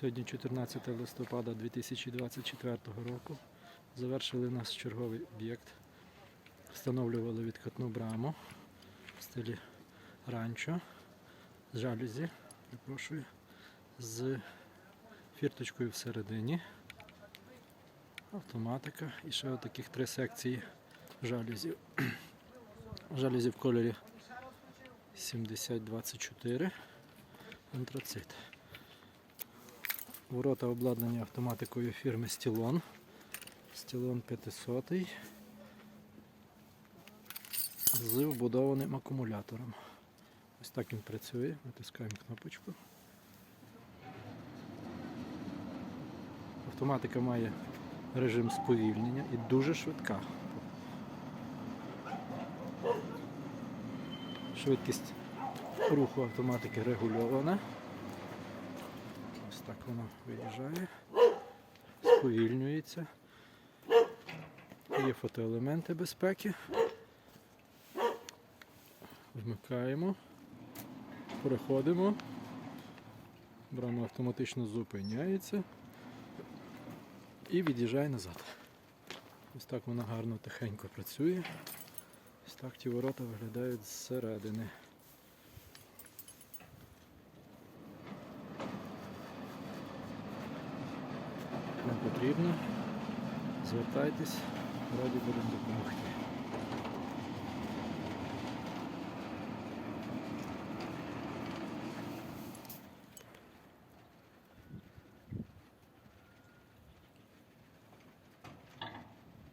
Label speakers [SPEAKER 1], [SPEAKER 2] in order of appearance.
[SPEAKER 1] Сьогодні 14 листопада 2024 року. Завершили наш черговий об'єкт. Встановлювали відкатну браму в стилі ранчо з жалюзі, перепрошую, з фірточкою всередині. Автоматика і ще отаких три секції жалюзів. Жалюзі в кольорі 7024 антрацит. Ворота обладнані автоматикою фірми Стілон. Стілон 500 з вбудованим акумулятором. Ось так він працює. Натискаємо кнопочку. Автоматика має режим сповільнення і дуже швидка. Швидкість руху автоматики регульована. Ось так воно виїжджає, сповільнюється. Є фотоелементи безпеки. Вмикаємо, переходимо. Брама автоматично зупиняється і від'їжджає назад. Ось так вона гарно тихенько працює. Ось так ті ворота виглядають зсередини. Кому потрібно, звертайтесь, раді будемо допомогти.